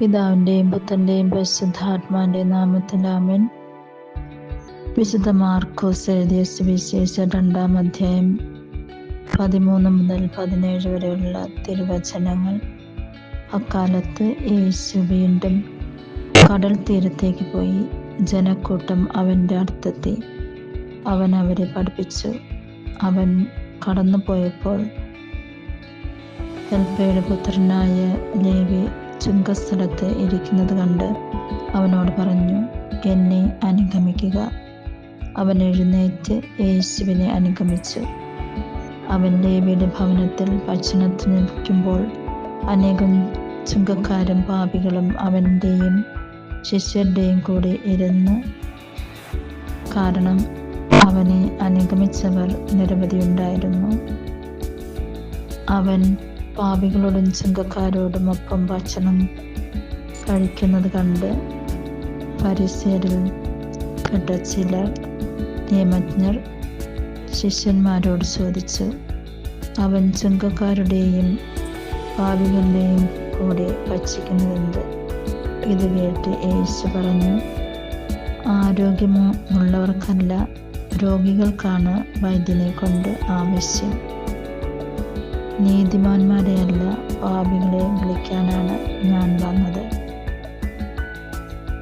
പിതാവിന്റെയും പുത്രന്റെയും പരിശുദ്ധാത്മാവിന്റെയും നാമത്തിൽ ആമേൻ. വിശുദ്ധ മാർക്കോസ് എഴുതിയ സുവിശേഷ രണ്ടാം അധ്യായം പതിമൂന്ന് മുതൽ പതിനേഴ് വരെയുള്ള തിരുവചനങ്ങൾ. അക്കാലത്ത് യേശു വീണ്ടും കടൽ തീരത്തേക്ക് പോയി ജനക്കൂട്ടം അവന്റെ അടുത്തെത്തി. അവൻ അവരെ പഠിപ്പിച്ചു. അവൻ കടന്നു പോയപ്പോൾ എൽപ്പയുടെ പുത്രനായ ലേവി ചുങ്കസ്ഥലത്ത് ഇരിക്കുന്നത് കണ്ട് അവനോട് പറഞ്ഞു എന്നെ അനുഗമിക്കുക. അവൻ എഴുന്നേറ്റ് യേശുവിനെ അനുഗമിച്ചു. അവൻ ലേവിയുടെ ഭവനത്തിൽ ഭക്ഷണത്തിന് നിൽക്കുമ്പോൾ അനേകം ചുങ്കക്കാരും പാപികളും അവന്റെയും ശിഷ്യരുടെയും കൂടെ ഇരുന്ന് കാരണം അവനെ അനുഗമിച്ചവർ നിരവധി ഉണ്ടായിരുന്നു. അവൻ പാപികളോടും ചുങ്കക്കാരോടും ഒപ്പം ഭക്ഷണം കഴിക്കുന്നത് കണ്ട് പരിസരിൽ പെട്ട ചില നിയമജ്ഞർ ശിഷ്യന്മാരോട് ചോദിച്ചു അവൻ ചുങ്കക്കാരുടെയും പാപികളുടെയും കൂടെ ഭക്ഷിക്കുന്നതെന്ത്? ഇത് കേട്ട് യേശു പറഞ്ഞു ആരോഗ്യമുള്ളവർക്കല്ല രോഗികൾക്കാണ് വൈദ്യനെ കൊണ്ട് ആവശ്യം. നീതിമാന്മാരെയല്ല പാപികളെ വിളിക്കാനാണ് ഞാൻ വന്നത്.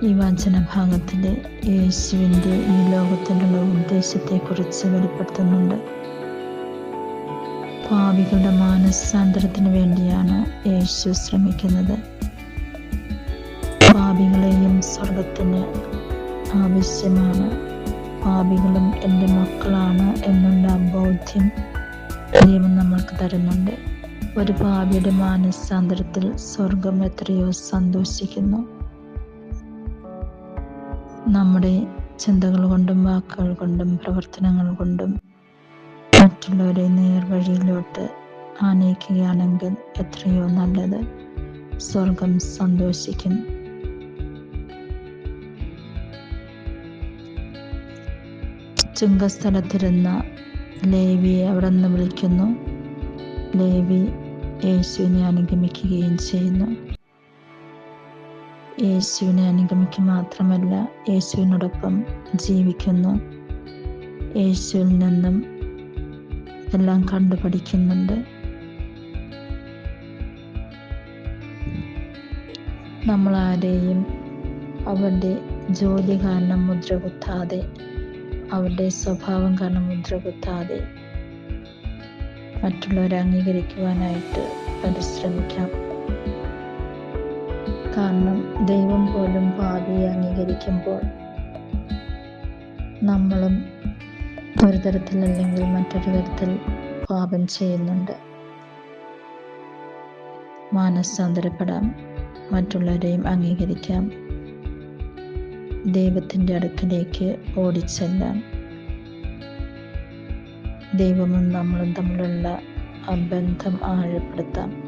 ഈ വചനഭാഗത്തിൽ യേശുവിന്റെ ഈ ലോകത്തിലുള്ള ഉദ്ദേശത്തെക്കുറിച്ച് വെളിപ്പെടുത്തുന്നുണ്ട്. പാപികളുടെ മാനസാന്തരത്തിന് വേണ്ടിയാണ് യേശു ശ്രമിക്കുന്നത്. പാപികളെയും സ്വർഗത്തിന് ആവശ്യമാണ്. പാപികളും എന്റെ മക്കളാണ് എന്നുള്ള ബോധ്യം ദൈവം നമ്മൾക്ക് തരുന്നുണ്ട്. ഒരു ഭാവിയുടെ മാനസാന്തരത്തിൽ സ്വർഗം എത്രയോ സന്തോഷിക്കുന്നു. നമ്മുടെ ചിന്തകൾ കൊണ്ടും വാക്കുകൾ കൊണ്ടും പ്രവർത്തനങ്ങൾ കൊണ്ടും മറ്റുള്ളവരെ നേർവഴിയിലോട്ട് ആനയിക്കുകയാണെങ്കിൽ എത്രയോ നല്ലത്. സ്വർഗം സന്തോഷിക്കും. ചുങ്കസ്ഥലത്തിരുന്ന ലേവിയെ അവിടെ നിന്ന് വിളിക്കുന്നു. ലേവി യേശുവിനെ അനുഗമിക്കുകയും ചെയ്യുന്നു. യേശുവിനെ അനുഗമിക്കുക മാത്രമല്ല യേശുവിനോടൊപ്പം ജീവിക്കുന്നു. യേശുവിൽ നിന്നും എല്ലാം കണ്ടുപഠിക്കുന്നുണ്ട്. നമ്മളാരെയും അവരുടെ ജോലി കാരണം മുദ്ര കുത്താതെ അവരുടെ സ്വഭാവം കാരണം മുദ്ര കുത്താതെ മറ്റുള്ളവരെ അംഗീകരിക്കുവാനായിട്ട് പരിശ്രമിക്കാം കാരണം ദൈവം പോലും ഭാവിയെ അംഗീകരിക്കുമ്പോൾ നമ്മളും ഒരു തരത്തിൽ അല്ലെങ്കിൽ മറ്റൊരു തരത്തിൽ പാപം ചെയ്യുന്നുണ്ട്. മാനസാന്തരപ്പെടാം. മറ്റുള്ളവരെയും അംഗീകരിക്കാം. ദൈവത്തിന്റെ അടുക്കിലേക്ക് ഓടിച്ചെല്ലാം. ദൈവമും നമ്മളും തമ്മിലുള്ള ആ ബന്ധം ആഴപ്പെടുത്താം.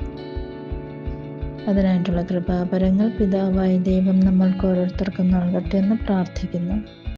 അതിനായിട്ടുള്ള കൃപാപരങ്ങൾ പിതാവായ ദൈവം നമ്മൾക്ക് ഓരോരുത്തർക്കും നൽകട്ടെ എന്ന് പ്രാർത്ഥിക്കുന്നു.